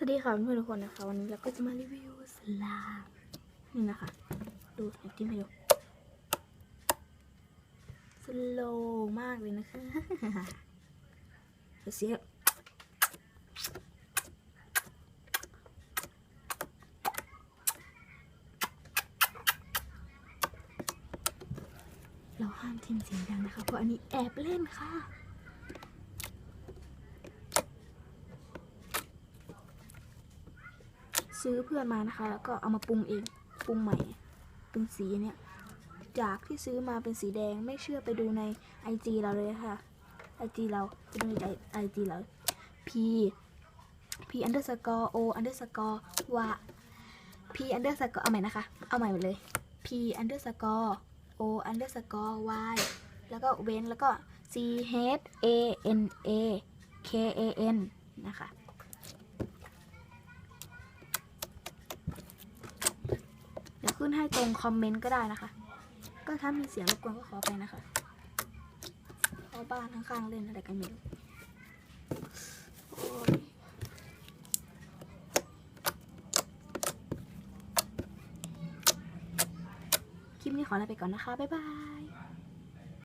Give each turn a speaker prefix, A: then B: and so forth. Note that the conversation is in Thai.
A: สวัสดีค่ะเพื่อนทุกคนนะคะ วันนี้เราก็จะมารีวิวสลามนี่นะคะ ดูเดี๋ยวจิ้มให้ดูสโลมากเลยนะคะเดี๋ยวเสียเราห้ามทิมเสียงดังนะคะ เพราะอันนี้แอบเล่นค่ะ ซื้อเพื่อนมานะคะ แล้วก็เอามาปรุงเองปรุงใหม่ เป็นสีเนี่ยจากที่ซื้อมาเป็นสีแดงไม่เชื่อไปดูใน IG เราเลยค่ะ IG เราไปดูใน IG เรา P P underscore O underscore วะ P underscore เอาใหม่นะคะ เอาใหม่เลย P underscore O underscore Y แล้วก็เว้นแล้วก็ C H A N A K A N นะคะ นให้ตรงคอมเมนต์ก็ได้นะคะ ก็ถ้ามีเสียงรบกวนก็ขอไปนะคะเพราะบ้านข้างๆเล่นอะไรกันไม่รู้คลิปนี้ขอลาไปก่อนนะคะ บ๊ายบาย